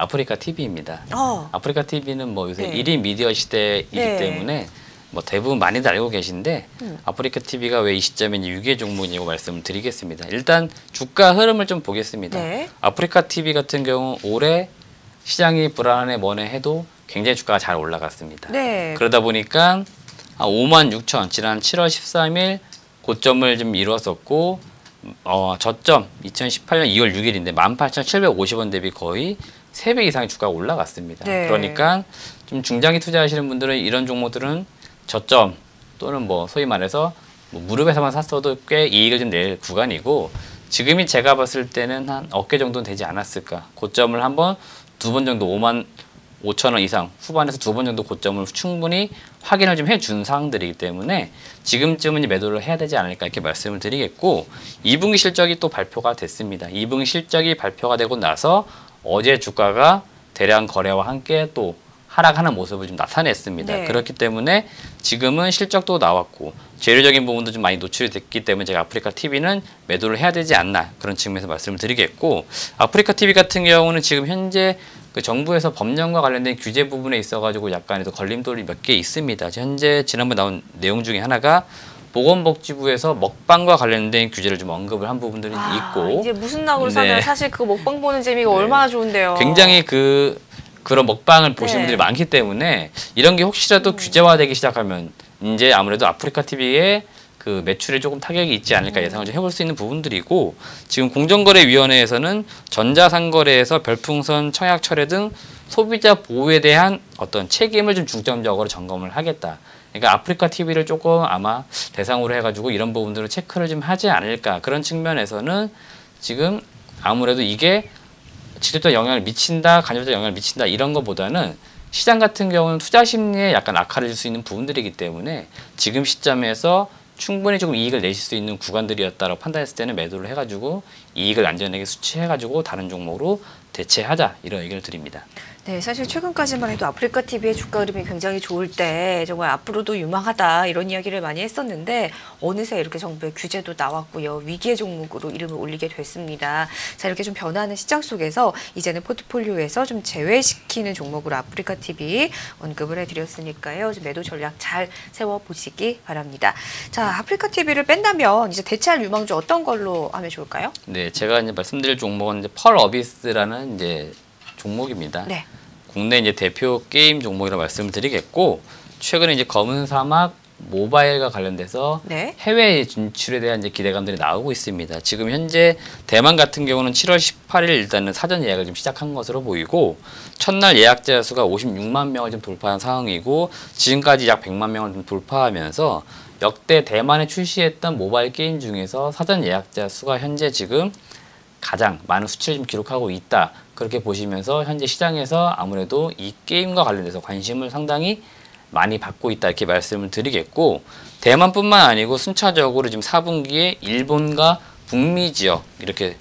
아프리카 TV입니다. 어. 아프리카 TV는 뭐 요새 네. 일 1인 미디어 시대이기 네. 때문에 뭐 대부분 많이들 알고 계신데 음. 아프리카 TV가 왜 이 시점에 위기의 종목이냐고 말씀을 드리겠습니다. 일단 주가 흐름을 좀 보겠습니다. 네. 아프리카 TV 같은 경우 올해 시장이 불안해 뭐네 해도 굉장히 주가가 잘 올라갔습니다. 네. 그러다 보니까 5만 6천 지난 7월 13일 고점을 좀 이뤘었고 어, 저점 2018년 2월 6일인데 18,750원 대비 거의 3배 이상의 주가가 올라갔습니다. 네. 그러니까 좀 중장기 투자하시는 분들은 이런 종목들은 저점 또는 뭐 소위 말해서 뭐 무릎에서만 샀어도 꽤 이익을 좀 낼 구간이고 지금이 제가 봤을 때는 한 어깨 정도는 되지 않았을까. 고점을 한번 두 번 정도 5만 5천 원 이상 후반에서 두 번 정도 고점을 충분히 확인을 좀 해준 상황들이기 때문에 지금쯤은 매도를 해야 되지 않을까 이렇게 말씀을 드리겠고 2분기 실적이 또 발표가 됐습니다. 2분기 실적이 발표가 되고 나서 어제 주가가 대량 거래와 함께 또 하락하는 모습을 좀 나타냈습니다. 네. 그렇기 때문에 지금은 실적도 나왔고 재료적인 부분도 좀 많이 노출이 됐기 때문에 제가 아프리카 TV는 매도를 해야 되지 않나 그런 측면에서 말씀을 드리겠고 아프리카 TV 같은 경우는 지금 현재 그 정부에서 법령과 관련된 규제 부분에 있어가지고 약간의 또 걸림돌이 몇 개 있습니다. 현재 지난번 나온 내용 중에 하나가 보건복지부에서 먹방과 관련된 규제를 좀 언급을 한 부분들이 아, 있고 이제 무슨 낙으로 네. 사면 사실 그 먹방 보는 재미가 네. 얼마나 좋은데요. 굉장히 그 그런 먹방을 보시는 네. 분들이 많기 때문에 이런 게 혹시라도 규제화되기 시작하면 이제 아무래도 아프리카 TV의 그 매출에 조금 타격이 있지 않을까 예상을 좀 해볼 수 있는 부분들이고 지금 공정거래위원회에서는 전자상거래에서 별풍선, 청약 철회 등 소비자 보호에 대한 어떤 책임을 좀 중점적으로 점검을 하겠다. 그러니까 아프리카 TV를 조금 아마 대상으로 해가지고 이런 부분들을 체크를 좀 하지 않을까. 그런 측면에서는 지금 아무래도 이게 직접적 영향을 미친다, 간접적 영향을 미친다 이런 것보다는 시장 같은 경우는 투자 심리에 약간 악화를 줄 수 있는 부분들이기 때문에 지금 시점에서 충분히 조금 이익을 내실 수 있는 구간들이었다라고 판단했을 때는 매도를 해가지고 이익을 안전하게 수취해가지고 다른 종목으로 대체하자 이런 의견을 드립니다. 네, 사실 최근까지만 해도 아프리카 TV의 주가 흐름이 굉장히 좋을 때 정말 앞으로도 유망하다 이런 이야기를 많이 했었는데 어느새 이렇게 정부의 규제도 나왔고요. 위기의 종목으로 이름을 올리게 됐습니다. 자, 이렇게 좀 변화하는 시장 속에서 이제는 포트폴리오에서 좀 제외시키는 종목으로 아프리카 TV 언급을 해드렸으니까요. 좀 매도 전략 잘 세워보시기 바랍니다. 자, 아프리카 TV를 뺀다면 이제 대체할 유망주 어떤 걸로 하면 좋을까요? 네, 제가 이제 말씀드릴 종목은 이제 펄 어비스라는 이제 종목입니다. 네. 국내 이제 대표 게임 종목이라고 말씀을 드리겠고 최근에 이제 검은 사막 모바일과 관련돼서 네. 해외 진출에 대한 이제 기대감들이 나오고 있습니다. 지금 현재 대만 같은 경우는 7월 18일 일단은 사전 예약을 좀 시작한 것으로 보이고 첫날 예약자 수가 56만 명을 좀 돌파한 상황이고 지금까지 약 100만 명을 좀 돌파하면서 역대 대만에 출시했던 모바일 게임 중에서 사전 예약자 수가 현재 지금 가장 많은 수치를 좀 기록하고 있다. 그렇게 보시면서 현재 시장에서 아무래도 이 게임과 관련돼서 관심을 상당히 많이 받고 있다 이렇게 말씀을 드리겠고 대만뿐만 아니고 순차적으로 지금 4분기에 일본과 북미 지역 이렇게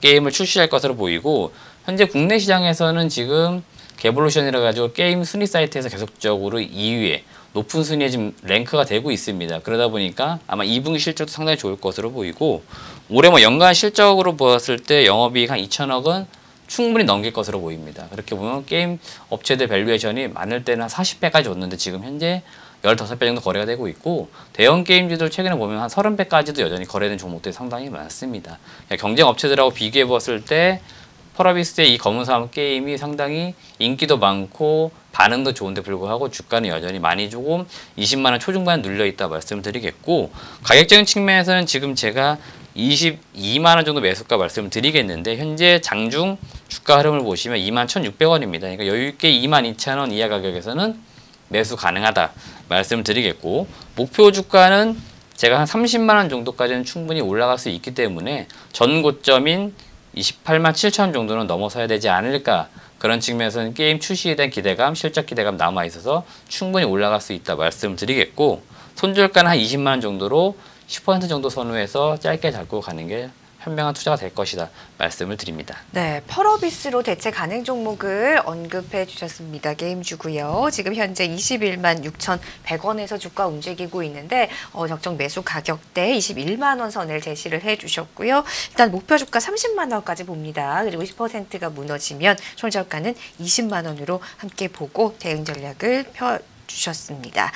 게임을 출시할 것으로 보이고 현재 국내 시장에서는 지금 개볼루션이라 가지고 게임 순위 사이트에서 계속적으로 2위에 높은 순위에 지금 랭크가 되고 있습니다. 그러다 보니까 아마 2분기 실적도 상당히 좋을 것으로 보이고 올해 뭐 연간 실적으로 보았을 때 영업이익 한 2천억은 충분히 넘길 것으로 보입니다. 그렇게 보면 게임 업체들 밸류에이션이 많을 때는 한 40배까지 줬는데 지금 현재 15배 정도 거래가 되고 있고 대형 게임주들 최근에 보면 한 30배까지도 여전히 거래된 종목들이 상당히 많습니다. 그러니까 경쟁 업체들하고 비교해 봤을 때 펄어비스의 이 검은 사람 게임이 상당히 인기도 많고 반응도 좋은데 불구하고 주가는 여전히 많이 조금 20만 원 초중반 눌려 있다 말씀을 드리겠고 가격적인 측면에서는 지금 제가 22만 원 정도 매수가 말씀을 드리겠는데 현재 장중 주가 흐름을 보시면 2만 1,600원입니다. 그러니까 여유 있게 2만 2천 원 이하 가격에서는 매수 가능하다 말씀을 드리겠고 목표 주가는 제가 한 30만 원 정도까지는 충분히 올라갈 수 있기 때문에 전 고점인 28만 7천 원 정도는 넘어서야 되지 않을까 그런 측면에서는 게임 출시에 대한 기대감, 실적 기대감 남아 있어서 충분히 올라갈 수 있다 말씀을 드리겠고 손절가는 한 20만 원 정도로 10% 정도 선호해서 짧게 잡고 가는 게 현명한 투자가 될 것이다 말씀을 드립니다. 네, 펄어비스로 대체 가능 종목을 언급해 주셨습니다. 게임주고요. 지금 현재 21만 6,100원에서 주가 움직이고 있는데 어, 적정 매수 가격대 21만 원 선을 제시를 해 주셨고요. 일단 목표 주가 30만 원까지 봅니다. 그리고 10%가 무너지면 손절가는 20만 원으로 함께 보고 대응 전략을 펴 주셨습니다.